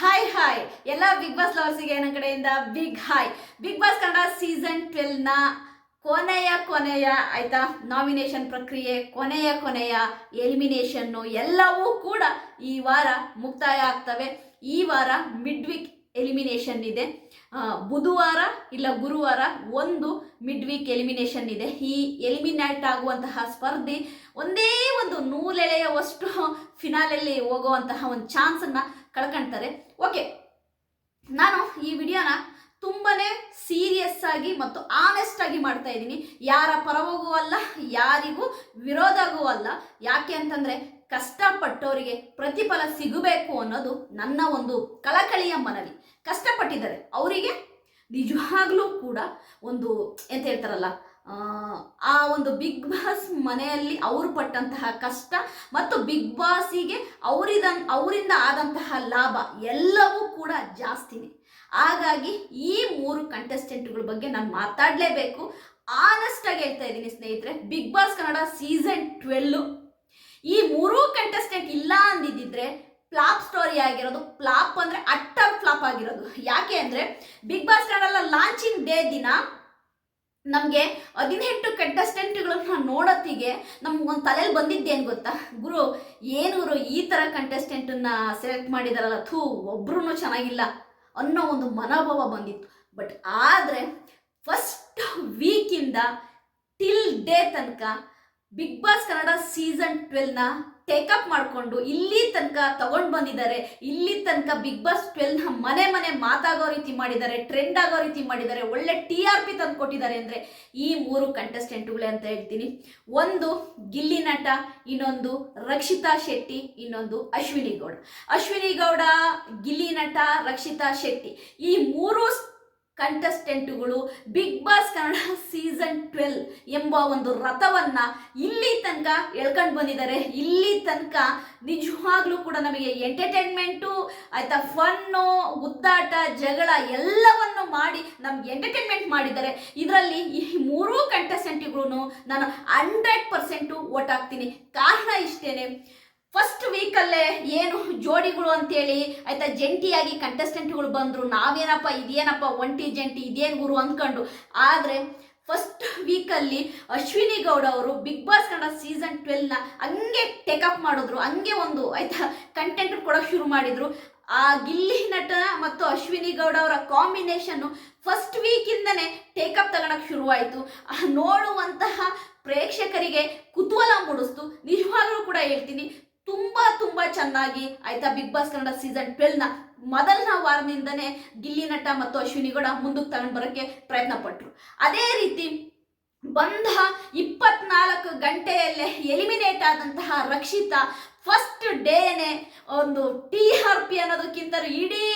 Hi hi ಎಲ್ಲ big boss ಲವರ್ಸಿಗೆ ನನ್ನ ಕಡೆಯಿಂದ big hi big boss Kannada season ಟ್ವೆಲ್ನ ಕೊನೆಯ ಕೊನೆಯ ಆಯ್ತಾ ನಾಮಿನೇಷನ್ ಪ್ರಕ್ರಿಯೆ, ಕೊನೆಯ ಕೊನೆಯ ಎಲಿಮಿನೇಷನ್ನು ಎಲ್ಲವೂ ಕೂಡ ಈ ವಾರ ಮುಕ್ತಾಯ ಆಗ್ತವೆ. ಈ ವಾರ ಮಿಡ್ ವೀಕ್ ಎಲಿಮಿನೇಷನ್ ಇದೆ ಬುಧವಾರ ಇಲ್ಲ ಗುರುವಾರ ಒಂದು ಮಿಡ್ ವೀಕ್ ಎಲಿಮಿನೇಷನ್ ಇದೆ. ಈ ಎಲಿಮಿನೇಟ್ ಆಗುವಂತಹ ಸ್ಪರ್ಧಿ ಒಂದೇ ಒಂದು ನೂಲೆಳೆಯುವಷ್ಟು ಫಿನಾಲಲ್ಲಿ ಹೋಗುವಂತಹ ಒಂದು ಚಾನ್ಸನ್ನು ಕಳ್ಕೊಳ್ತಾರೆ ಓಕೆ ನಾನು ಈ ವಿಡಿಯೋನ ತುಂಬನೇ ಸೀರಿಯಸ್ ಆಗಿ ಮತ್ತು ಆನೆಸ್ಟ್ ಆಗಿ ಮಾಡ್ತಾ ಇದ್ದೀನಿ. ಯಾರ ಪರವಾಗೂ ಅಲ್ಲ, ಯಾರಿಗೂ ವಿರೋಧಗೂ ಅಲ್ಲ. ಯಾಕೆ ಅಂತಂದ್ರೆ ಕಷ್ಟಪಟ್ಟವರಿಗೆ ಪ್ರತಿಫಲ ಸಿಗಬೇಕು ಅನ್ನೋದು ನನ್ನ ಒಂದು ಕಳಕಳಿಯ ಮನವಿ. ಕಷ್ಟಪಟ್ಟಿದ್ದಾರೆ. ಅವರಿಗೆ ನಿಜವಾಗ್ಲೂ ಕೂಡ ಒಂದು, ಎಂತ ಹೇಳ್ತಾರಲ್ಲ ಆ, ಒಂದು ಬಿಗ್ ಬಾಸ್ ಮನೆಯಲ್ಲಿ ಅವರು ಪಟ್ಟಂತಹ ಕಷ್ಟ ಮತ್ತು ಬಿಗ್ ಬಾಸಿಗೆ ಅವರಿದ ಅವರಿಂದ ಆದಂತಹ ಲಾಭ ಎಲ್ಲವೂ ಕೂಡ ಜಾಸ್ತಿನೇ. ಹಾಗಾಗಿ ಈ ಮೂರು ಕಂಟೆಸ್ಟೆಂಟ್ಗಳ ಬಗ್ಗೆ ನಾನು ಮಾತಾಡಲೇಬೇಕು. ಆನೆಸ್ಟ್ ಆಗಿ ಹೇಳ್ತಾ ಇದ್ದೀನಿ ಸ್ನೇಹಿತರೆ big boss Kannada season twelve ಈ ಮೂರೂ ಕಂಟೆಸ್ಟೆಂಟ್ ಇಲ್ಲ ಅಂದಿದ್ದಿದ್ರೆ ಫ್ಲಾಪ್ ಸ್ಟೋರಿ ಆಗಿರೋದು ಫ್ಲಾಪ್ ಅಂದ್ರೆ ಅಟ್ಟರ್ ಫ್ಲಾಪ್ ಆಗಿರೋದು. ಯಾಕೆ ಅಂದ್ರೆ big boss Kannada launching day ದಿನ ನಮಗೆ ಹದಿನೆಂಟು ಕಂಟೆಸ್ಟೆಂಟ್ಗಳನ್ನ ನೋಡೋತ್ತಿಗೆ ನಮ್ಗೊಂದು ತಲೆಯಲ್ಲಿ ಬಂದಿದ್ದೇನು ಗೊತ್ತಾ? ಗುರು, ಏನೂರು ಈ ಥರ ಕಂಟೆಸ್ಟೆಂಟನ್ನ ಸೆಲೆಕ್ಟ್ ಮಾಡಿದಾರಲ್ಲ, ಥೂ ಒಬ್ರು ಚೆನ್ನಾಗಿಲ್ಲ ಅನ್ನೋ ಒಂದು ಮನೋಭಾವ ಬಂದಿತ್ತು. ಬಟ್ ಆದರೆ ಫಸ್ಟ್ ವೀಕಿಂದ ಟಿಲ್ ಡೇ ತನಕ ಬಿಗ್ ಬಾಸ್ ಕನ್ನಡ ಸೀಸನ್ ಟ್ವೆಲ್ನ ಟೇಕಪ್ ಮಾಡಿಕೊಂಡು ಇಲ್ಲಿ ತನಕ ತಗೊಂಡು ಬಂದಿದ್ದಾರೆ. ಇಲ್ಲಿ ತನಕ ಬಿಗ್ ಬಾಸ್ ಟ್ವೆಲ್ನ ಮನೆ ಮನೆ ಮಾತಾಗೋ ರೀತಿ ಮಾಡಿದ್ದಾರೆ ಟ್ರೆಂಡ್ ಆಗೋ ರೀತಿ ಮಾಡಿದ್ದಾರೆ, ಒಳ್ಳೆ ಟಿ ಆರ್ ಪಿ ತಂದು ಕೊಟ್ಟಿದ್ದಾರೆ ಅಂದರೆ ಈ ಮೂರು ಕಂಟೆಸ್ಟೆಂಟ್ಗಳೇ ಅಂತ ಹೇಳ್ತೀನಿ. ಒಂದು ಗಿಲ್ಲಿ ನಟ, ಇನ್ನೊಂದು ರಕ್ಷಿತಾ ಶೆಟ್ಟಿ, ಇನ್ನೊಂದು ಅಶ್ವಿನಿ ಗೌಡ. ಅಶ್ವಿನಿ ಗೌಡ, ಗಿಲ್ಲಿ ನಟ, ರಕ್ಷಿತಾ ಶೆಟ್ಟಿ ಈ ಮೂರು ಕಂಟೆಸ್ಟೆಂಟುಗಳು big boss Kannada season twelve ಎಂಬ ಒಂದು ರಥವನ್ನ ಇಲ್ಲಿ ತನಕ ಎಳ್ಕೊಂಡು ಬಂದಿದ್ದಾರೆ. ಇಲ್ಲಿ ತನಕ ನಿಜವಾಗ್ಲೂ ಕೂಡ ನಮಗೆ ಎಂಟರ್ಟೈನ್ಮೆಂಟು ಆಯ್ತಾ ಫನ್ನು ಗುದ್ದಾಟ ಜಗಳ ಎಲ್ಲವನ್ನು ಮಾಡಿ ನಮ್ಗೆ ಎಂಟರ್ಟೈನ್ಮೆಂಟ್ ಮಾಡಿದ್ದಾರೆ. ಇದರಲ್ಲಿ ಈ ಮೂರೂ ಕಂಟೆಸ್ಟೆಂಟ್ಗಳು ನಾನು ಹಂಡ್ರೆಡ್ ಪರ್ಸೆಂಟು ಓಟ್ ಹಾಕ್ತೀನಿ. ಕಾರಣ ಇಷ್ಟೇನೆ. ಫಸ್ಟ್ ವೀಕಲ್ಲೇ ಏನು ಜೋಡಿಗಳು ಅಂತೇಳಿ ಆಯ್ತಾ ಜಂಟಿಯಾಗಿ ಕಂಟೆಸ್ಟೆಂಟ್ಗಳು ಬಂದರು. ನಾವೇನಪ್ಪ, ಇದೇನಪ್ಪ ಒಂಟಿ ಜಂಟಿ, ಇದೇನು ಗುರು ಅಂದ್ಕೊಂಡು. ಆದರೆ ಫಸ್ಟ್ ವೀಕಲ್ಲಿ ಅಶ್ವಿನಿ ಗೌಡ ಅವರು ಬಿಗ್ ಬಾಸ್ ಕನ್ನಡ ಸೀಸನ್ ಟ್ವೆಲ್ನ ಹಂಗೆ ಟೇಕಪ್ ಮಾಡಿದ್ರು. ಹಂಗೆ ಒಂದು ಆಯ್ತಾ ಕಂಟೆಂಟ್ ಕೊಡೋಕೆ ಶುರು ಮಾಡಿದ್ರು. ಆ ಗಿಲ್ಲಿ ನಟ ಮತ್ತು ಅಶ್ವಿನಿ ಗೌಡ ಅವರ ಕಾಂಬಿನೇಷನ್ನು ಫಸ್ಟ್ ವೀಕಿಂದನೇ ಟೇಕಪ್ ತಗೊಳಕ್ ಶುರುವಾಯಿತು. ನೋಡುವಂತಹ ಪ್ರೇಕ್ಷಕರಿಗೆ ಕುತೂಹಲ ಮೂಡಿಸ್ತು. ನಿಜವಾಗ್ಲೂ ಕೂಡ ಹೇಳ್ತೀನಿ ತುಂಬಾ ತುಂಬಾ ಚೆನ್ನಾಗಿ ಆಯ್ತಾ ಬಿಗ್ ಬಾಸ್ ಕನ್ನಡ ಸೀಸನ್ ಟ್ವೆಲ್ನ ಮೊದಲನ ವಾರದಿಂದನೇ ಗಿಲ್ಲಿ ನಟ ಮತ್ತು ಅಶ್ವಿನಿ ಗೌಡ ಮುಂದಕ್ಕೆ ತಗೊಂಡು ಬರೋಕ್ಕೆ ಪ್ರಯತ್ನ ಪಟ್ಟರು ಅದೇ ರೀತಿ ಬಂದ ಇಪ್ಪತ್ನಾಲ್ಕು ಗಂಟೆಯಲ್ಲೇ ಎಲಿಮಿನೇಟ್ ಆದಂತಹ ರಕ್ಷಿತಾ ಫಸ್ಟ್ ಡೇನೆ ಒಂದು ಟಿ ಆರ್ ಪಿ ಅನ್ನೋದಕ್ಕಿಂತ ಇಡೀ,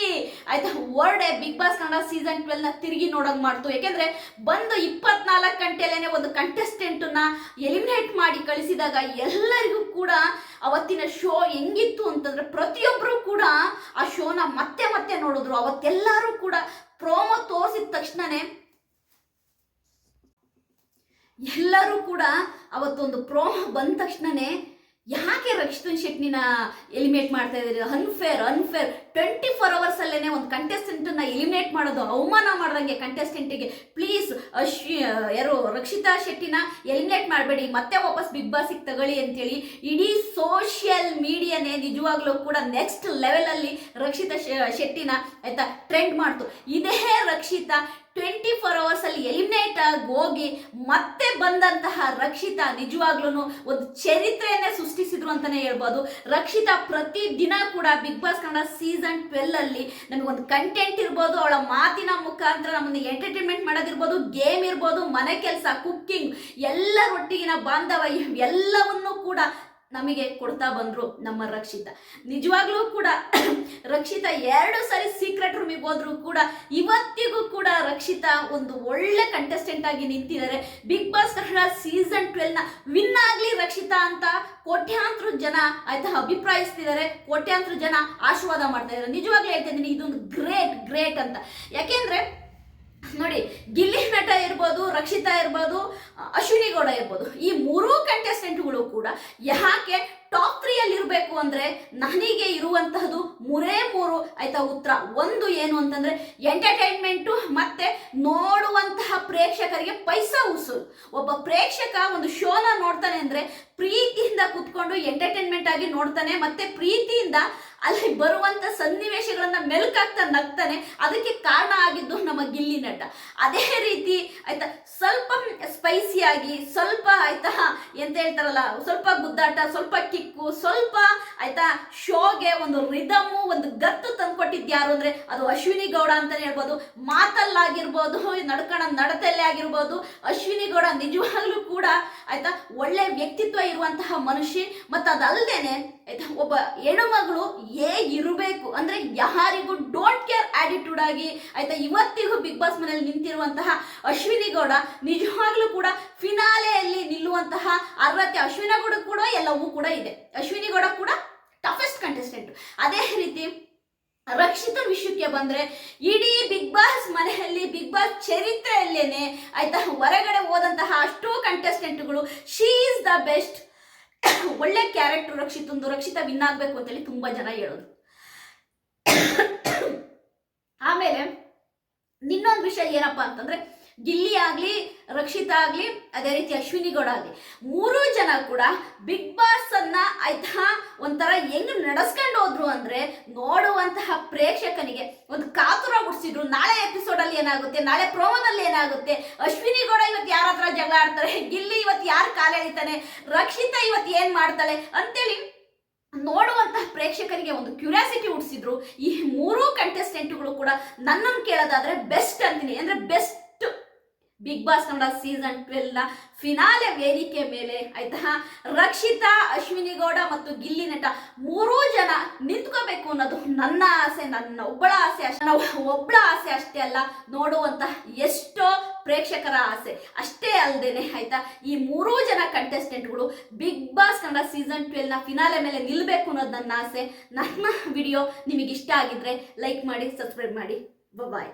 ಆಯ್ತಾ ವರ್ಡೆ ಬಿಗ್ ಬಾಸ್ ಕನ್ನಡ ಸೀಸನ್ ಟ್ವೆಲ್ನ ತಿರುಗಿ ನೋಡಂಗ್ ಮಾಡ್ತು. ಯಾಕೆಂದ್ರೆ ಬಂದು ಇಪ್ಪತ್ನಾಲ್ಕು ಗಂಟೆಲೇನೆ ಒಂದು ಕಂಟೆಸ್ಟೆಂಟನ್ನ ಎಲಿಮಿನೇಟ್ ಮಾಡಿ ಕಳಿಸಿದಾಗ ಎಲ್ಲರಿಗೂ ಕೂಡ ಅವತ್ತಿನ ಶೋ ಹೆಂಗಿತ್ತು ಅಂತಂದ್ರೆ ಪ್ರತಿಯೊಬ್ಬರು ಕೂಡ ಆ ಶೋನ ಮತ್ತೆ ಮತ್ತೆ ನೋಡಿದ್ರು. ಅವತ್ತೆಲ್ಲರೂ ಕೂಡ ಪ್ರೋಮೋ ತೋರಿಸಿದ ತಕ್ಷಣನೇ ಎಲ್ಲರೂ ಕೂಡ ಅವತ್ತೊಂದು ಪ್ರೋಮೋ ಬಂದ ತಕ್ಷಣನೇ ಯಾಕೆ ರಕ್ಷಿತನ್ ಶೆಟ್ಟಿನ ಎಲಿಮಿನೇಟ್ ಮಾಡ್ತಾ ಇದ್ದೀರಿ? Unfair unfair twenty four hours ಒಂದು ಕಂಟೆಸ್ಟೆಂಟನ್ನ ಎಲಿಮಿನೇಟ್ ಮಾಡೋದು, ಅವಮಾನ ಮಾಡ್ದಂಗೆ ಕಂಟೆಸ್ಟೆಂಟಿಗೆ ಪ್ಲೀಸ್ ಅಶ್ವಿ, ಯಾರು, ರಕ್ಷಿತಾ ಶೆಟ್ಟಿನ ಎಲಿಮಿನೇಟ್ ಮಾಡಬೇಡಿ. ಮತ್ತೆ ವಾಪಸ್ ಬಿಗ್ ಬಾಸಿಗೆ ತಗೊಳ್ಳಿ ಅಂತೇಳಿ ಇಡೀ ಸೋಷಿಯಲ್ ಮೀಡಿಯಾನೇ ನಿಜವಾಗ್ಲೂ ಕೂಡ ನೆಕ್ಸ್ಟ್ ಲೆವೆಲಲ್ಲಿ ರಕ್ಷಿತಾ ಶೆಟ್ಟಿನ ಆಯ್ತಾ ಟ್ರೆಂಡ್ ಮಾಡ್ತು. ಇದೇ ರಕ್ಷಿತಾ ಟ್ವೆಂಟಿ ಫೋರ್ ಅವರ್ಸ್ ಅಲ್ಲಿ ಎಲಿಮಿನೇಟ್ ಆಗಿ ಹೋಗಿ ಮತ್ತೆ ಬಂದಂತಹ ರಕ್ಷಿತ ನಿಜವಾಗ್ಲೂ ಒಂದು ಚರಿತ್ರೆಯನ್ನೇ ಸೃಷ್ಟಿಸಿದ್ರು ಅಂತಾನೆ ಹೇಳ್ಬೋದು. ರಕ್ಷಿತ ಪ್ರತಿ ದಿನ ಕೂಡ big boss Kannada season twelve ಅಲ್ಲಿ ನಮಗೊಂದು ಕಂಟೆಂಟ್ ಇರ್ಬೋದು, ಅವಳ ಮಾತಿನ ಮುಖಾಂತರ ನಮ್ಮನ್ನು ಎಂಟರ್ಟೈನ್ಮೆಂಟ್ ಮಾಡೋದಿರ್ಬೋದು ಗೇಮ್ ಇರ್ಬೋದು, ಮನೆ ಕೆಲಸ ಕುಕ್ಕಿಂಗ್ ಎಲ್ಲರೊಟ್ಟಿಗಿನ ಬಾಂಧವ್ಯ, ಎಲ್ಲವನ್ನು ಕೂಡ ನಮಗೆ ಕೊಡ್ತಾ ಬಂದ್ರು ನಮ್ಮ ರಕ್ಷಿತ. ನಿಜವಾಗ್ಲೂ ಕೂಡ ರಕ್ಷಿತ ಎರಡು ಸಾರಿ ಸೀಕ್ರೆಟ್ ರೂಮಿಗೆ ಹೋದ್ರೂ ಕೂಡ ಇವತ್ತಿಗೂ ಕೂಡ ರಕ್ಷಿತ ಒಂದು ಒಳ್ಳೆ ಕಂಟೆಸ್ಟೆಂಟ್ ಆಗಿ ನಿಂತಿದ್ದಾರೆ. ಬಿಗ್ ಬಾಸ್ ಕನ್ನಡ ಸೀಸನ್ ಟ್ವೆಲ್ನ ವಿನ್ ಆಗ್ಲಿ ರಕ್ಷಿತ ಅಂತ ಕೋಟ್ಯಾಂತರ ಜನ ಆಯ್ತಾ ಅಭಿಪ್ರಾಯಿಸ್ತಿದ್ದಾರೆ. ಕೋಟ್ಯಾಂತರ ಜನ ಆಶೀರ್ವಾದ ಮಾಡ್ತಾ ಇದ್ದಾರೆ. ನಿಜವಾಗ್ಲೂ ಹೇಳ್ತಾ ಇದ್ದೀನಿ, ಇದೊಂದು ಗ್ರೇಟ್ ಗ್ರೇಟ್ ಅಂತ. ಯಾಕೆಂದ್ರೆ ನೋಡಿ, ಗಿಲ್ಲಿ ನಟ ಇರ್ಬೋದು, ರಕ್ಷಿತಾ ಇರ್ಬೋದು, ಅಶ್ವಿನಿ ಗೌಡ ಇರ್ಬೋದು, ಈ ಮೂರೂ ಕಂಟೆಸ್ಟೆಂಟ್ಗಳು ಕೂಡ ಯಾಕೆ ಟಾಪ್ ತ್ರೀ ಅಲ್ಲಿ ಇರಬೇಕು ಅಂದ್ರೆ ನನಗೆ ಇರುವಂತಹದ್ದು ಮೂರೇ ಮೂರು ಆಯ್ತಾ ಉತ್ತರ. ಒಂದು ಏನು ಅಂತಂದ್ರೆ ಎಂಟರ್ಟೈನ್ಮೆಂಟು ಮತ್ತೆ ನೋಡುವಂತಹ ಪ್ರೇಕ್ಷಕರಿಗೆ ಪೈಸಾ ಉಸುಲು ಒಬ್ಬ ಪ್ರೇಕ್ಷಕ ಒಂದು ಶೋನ ನೋಡ್ತಾನೆ ಅಂದ್ರೆ ಪ್ರೀತಿಯಿಂದ ಕುತ್ಕೊಂಡು ಎಂಟರ್ಟೈನ್ಮೆಂಟ್ ಆಗಿ ನೋಡ್ತಾನೆ, ಮತ್ತೆ ಪ್ರೀತಿಯಿಂದ ಅಲ್ಲಿ ಬರುವಂತ ಸನ್ನಿವೇಶಗಳನ್ನ ಮೆಲ್ಕಾಗ್ತಾ ನಗ್ತಾನೆ. ಅದಕ್ಕೆ ಕಾರಣ ಆಗಿದ್ದು ನಮ್ಮ ಗಿಲ್ಲಿ ನಟ. ಅದೇ ರೀತಿ ಆಯ್ತಾ, ಸ್ವಲ್ಪ ಸ್ಪೈಸಿಯಾಗಿ ಸ್ವಲ್ಪ ಆಯ್ತಾ ಎಂತ ಹೇಳ್ತಾರಲ್ಲ, ಸ್ವಲ್ಪ ಗುದ್ದಾಟ, ಸ್ವಲ್ಪ ಕಿಕ್ಕು, ಸ್ವಲ್ಪ ಆಯ್ತಾ ಶೋಗೆ ಒಂದು ರಿದಮು ಒಂದು ಗತ್ತು ತಂದ್ಕೊಟ್ಟಿದ್ಯಾರು ಅಂದ್ರೆ ಅದು ಅಶ್ವಿನಿ ಗೌಡ ಅಂತಾನೆ ಹೇಳ್ಬೋದು. ಮಾತಲ್ಲಾಗಿರ್ಬೋದು, ನಡ್ಕಣ ನಡತಲ್ಲೇ ಆಗಿರ್ಬೋದು. ಅಶ್ವಿನಿ ಗೌಡ ನಿಜವಾಗ್ಲೂ ಕೂಡ ಆಯ್ತಾ ಒಳ್ಳೆ ವ್ಯಕ್ತಿತ್ವ ಇರುವಂತಹ ಮನುಷ್ಯ. ಮತ್ತು ಅದಲ್ಲದೇನೆ ಆಯ್ತಾ ಒಬ್ಬ ಹೆಣ್ಣುಮಗಳು ಹೇಗಿರಬೇಕು ಅಂದ್ರೆ ಯಾರಿಗೂ ಡೋಂಟ್ ಕೇರ್ ಆಟಿಟ್ಯೂಡ್ ಆಗಿ ಆಯ್ತಾ ಇವತ್ತಿಗೂ ಬಿಗ್ ಬಾಸ್ ಮನೆಯಲ್ಲಿ ನಿಂತಿರುವಂತಹ ಅಶ್ವಿನಿ ಗೌಡ ನಿಜವಾಗ್ಲೂ ಕೂಡ ಫಿನಾಲೆಯಲ್ಲಿ ನಿಲ್ಲುವಂತಹ ಅರ್ಹತೆ ಅಶ್ವಿನಿ ಗೌಡ ಕೂಡ ಎಲ್ಲವೂ ಕೂಡ ಇದೆ. ಅಶ್ವಿನಿ ಗೌಡ ಕೂಡ ಅದೇ ರೀತಿ ರಕ್ಷಿತ ವಿಷಯಕ್ಕೆ ಬಂದ್ರೆ ಇಡೀ ಬಿಗ್ ಬಾಸ್ ಮನೆಯಲ್ಲಿ ಬಿಗ್ ಬಾಸ್ ಚರಿತ್ರೆಯಲ್ಲೇನೆ ಆಯ್ತಾ ಹೊರಗಡೆ ಹೋದಂತಹ ಅಷ್ಟೋ ಕಂಟೆಸ್ಟೆಂಟ್ಗಳು ಶೀ ಈಸ್ ದ ಬೆಸ್ಟ್ ಒಳ್ಳೆ ಕ್ಯಾರೆಕ್ಟರ್ ರಕ್ಷಿತಂದು, ರಕ್ಷಿತ ವಿನ್ ಆಗ್ಬೇಕು ಅಂತೇಳಿ ತುಂಬಾ ಜನ ಹೇಳೋದು. ಆಮೇಲೆ, ಇನ್ನೊಂದು ವಿಷಯ ಏನಪ್ಪಾ ಅಂತಂದ್ರೆ ಗಿಲ್ಲಿ ಆಗಲಿ, ರಕ್ಷಿತಾ ಆಗಲಿ, ಅದೇ ರೀತಿ ಅಶ್ವಿನಿ ಗೌಡ ಆಗಲಿ, ಮೂರೂ ಜನ ಕೂಡ ಬಿಗ್ ಬಾಸ್ ಅನ್ನ ಆಯ್ತಾ ಒಂಥರ ಹೆಂಗ್ ನಡೆಸ್ಕೊಂಡು ಹೋದ್ರು ಅಂದ್ರೆ ನೋಡುವಂತಹ ಪ್ರೇಕ್ಷಕನಿಗೆ ಒಂದು ಕಾತುರ ಹುಡ್ಸಿದ್ರು ನಾಳೆ ಎಪಿಸೋಡ್ ಅಲ್ಲಿ ಏನಾಗುತ್ತೆ, ನಾಳೆ ಪ್ರೋಮೋದಲ್ಲಿ ಏನಾಗುತ್ತೆ? ಅಶ್ವಿನಿ ಗೌಡ ಇವತ್ತು ಯಾರ ಹತ್ರ ಜಗಳ ಆಡ್ತಾರೆ? ಗಿಲ್ಲಿ ಇವತ್ತು ಯಾರು ಕಾಲ ಎಳಿತಾನೆ? ರಕ್ಷಿತಾ ಇವತ್ತು ಏನ್ ಮಾಡ್ತಾಳೆ? ಅಂತೇಳಿ ನೋಡುವಂತಹ ಪ್ರೇಕ್ಷಕರಿಗೆ ಒಂದು ಕ್ಯೂರಿಯಾಸಿಟಿ ಹುಡ್ಸಿದ್ರು ಈ ಮೂರೂ ಕಂಟೆಸ್ಟೆಂಟ್ಗಳು ಕೂಡ ನನ್ನನ್ನು ಕೇಳೋದಾದ್ರೆ ಬೆಸ್ಟ್ ಅಂತೀನಿ. ಅಂದ್ರೆ best big boss Kannada season ಟ್ವೆಲ್ನ finale ವೇದಿಕೆ ಮೇಲೆ ಆಯ್ತಾ? ರಕ್ಷಿತಾ, ಅಶ್ವಿನಿ ಗೌಡ ಮತ್ತು ಗಿಲ್ಲಿ ನಟ ಮೂರೂ ಜನ ನಿಂತ್ಕೋಬೇಕು ಅನ್ನೋದು ನನ್ನ ಆಸೆ, ನನ್ನ ಒಬ್ಬಳ ಆಸೆ ಅಷ್ಟೇ. ಒಬ್ಬಳ ಆಸೆ ಅಷ್ಟೇ ಅಲ್ಲ, ನೋಡುವಂತ ಎಷ್ಟೋ ಪ್ರೇಕ್ಷಕರ ಆಸೆ. ಅಷ್ಟೇ ಅಲ್ಲದೇನೆ ಆಯ್ತಾ? ಈ ಮೂರೂ ಜನ ಕಂಟೆಸ್ಟೆಂಟ್ಗಳು ಬಿಗ್ ಬಾಸ್ ಕನ್ನಡ ಸೀಸನ್ ಟ್ವೆಲ್ನ ಫಿನಾಲೆ ಮೇಲೆ ನಿಲ್ಬೇಕು ಅನ್ನೋದು ನನ್ನ ಆಸೆ. ನನ್ನ ವಿಡಿಯೋ ನಿಮಗೆ ಇಷ್ಟ ಆಗಿದ್ರೆ ಲೈಕ್ ಮಾಡಿ ಸಬ್ಸ್ಕ್ರೈಬ್ ಮಾಡಿ. ಬಾಯ್